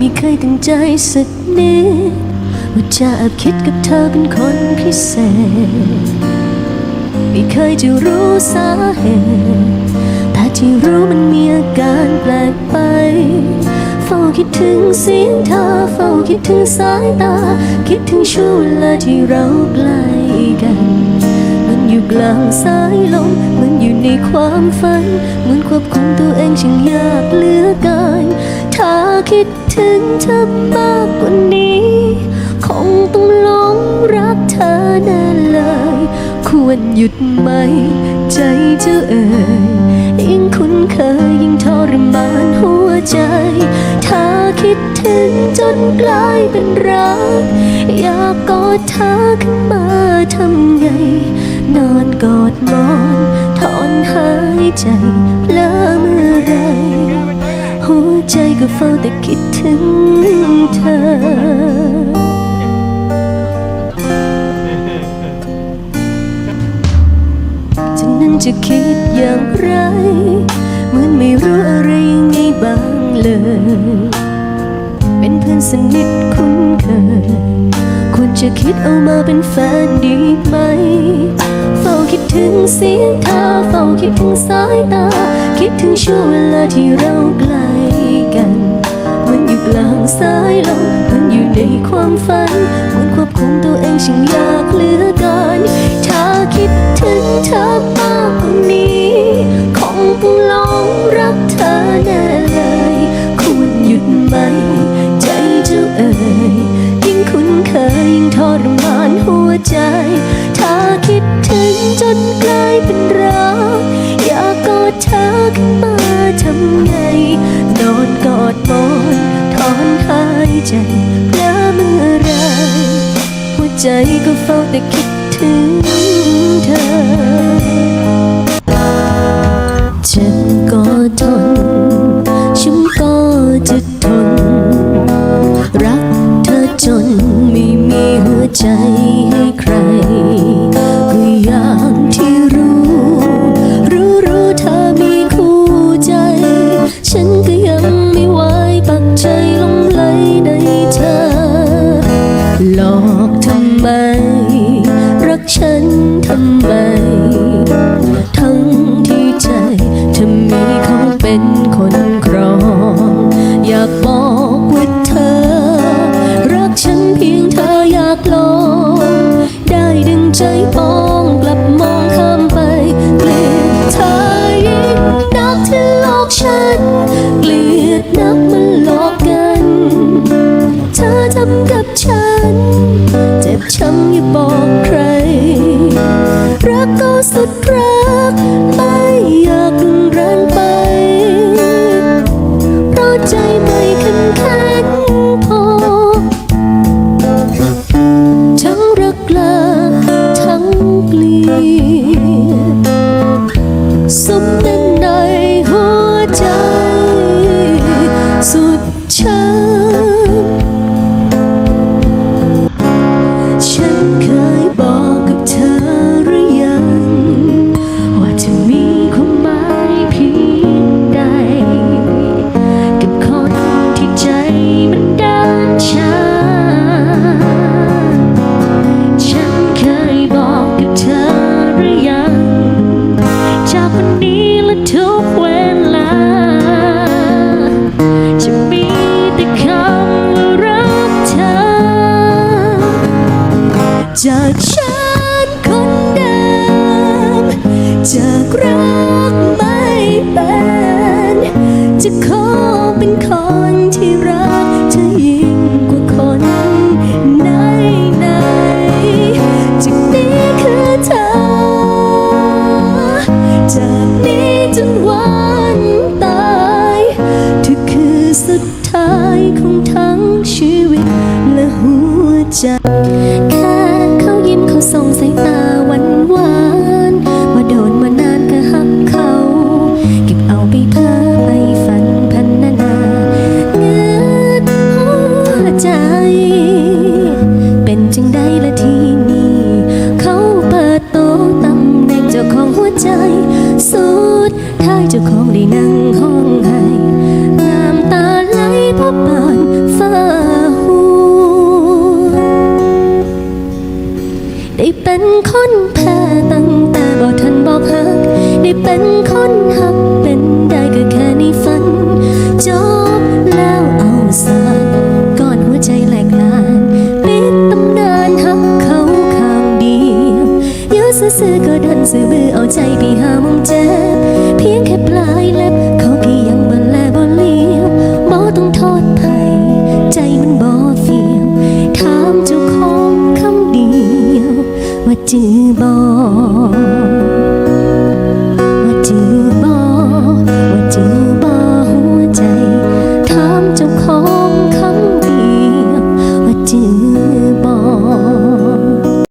ไม่เคยตั้งใจสักนิดว่าจะแอบคิดกับเธอเป็นคนพิเศษ ไม่เคยจะรู้สาเหตุแต่ที่รู้มันมีอาการแปลกไป เฝ้าคิดถึงเสียงเธอ เฝ้าคิดถึงสายตา คิดถึงช่วงเวลาที่เราใกล้กัน มันอยู่กลางสายลมมันอยู่ในความฝัน เหมือนควบคุมตัวเองช่างยากเหลือเกินถ้าคิด ถึงเธอมากกว่านี้ คงต้องหลงรักเธอแน่เลย ควรหยุดไหม ใจเจะเอ่ยยิ่งคุ้นเคยยิ่งทรมานหัวใจถ้าคิดถึงจนกลายเป็นรัก อยากกอดเธอขึ้นมาทำไง นอนกอดมอนถอนหายใจเพลอเมื่อไร หัวใจก็เฝ้าแต่คิดถึงเธอ ฉันนั้นจะคิดอย่างไร เหมือนไม่รู้อะไรยังไงบ้างเลย เป็นเพื่อนสนิทคุ้นเคย ควรจะคิดเอามาเป็นแฟนดีไหม เฝ้าคิดถึงเสียงเธอ เฝ้าคิดถึงสายตา คิดถึงช่วงเวลาที่เราใกล้ สายลมเหมันอยู่ในความฝันเหมันควบคุมตัวเองช่างยากเหลือเกินถ้าคิดถึงเธอมากกว่านี้คงต้องหลงรักเธอแน่เลย ควรหยุดไหม ใจเจ้าเอ๋ยยิ่งคุ้นเคยยิ่งทรมานหัวใจ ใจเพลอเมื่อไรหัวใจก็เฝ้าแต่คิดถึงเธอ หลอกทำไม รักฉันทำไม สุ จะขอเป็นคนที่รักเธอยิ่งกว่าคนไหนไหนๆจากนี้คือเธอ จากนี้จนวันตายเธอคือสุดท้ายของทั้งชีวิตและหัวใจ แค่เขายิ้มเขาส่งสายตาายเจ้าของได้นั่งห้องไห้น้ำตาไหลพบปานฝ้าหูได้เป็นคนแพ้ตั้งแต่บอกทันบอกหัก ได้เป็นคนหักเป็นได้ก็แค่นี้ฝันจบแล้วเอาสซะก่อนหัวใจแหลกลานปิดตำนานหักเขาคำเดียวยื้อซื้อก็ดันซื้อบื้อเอาใจไปหา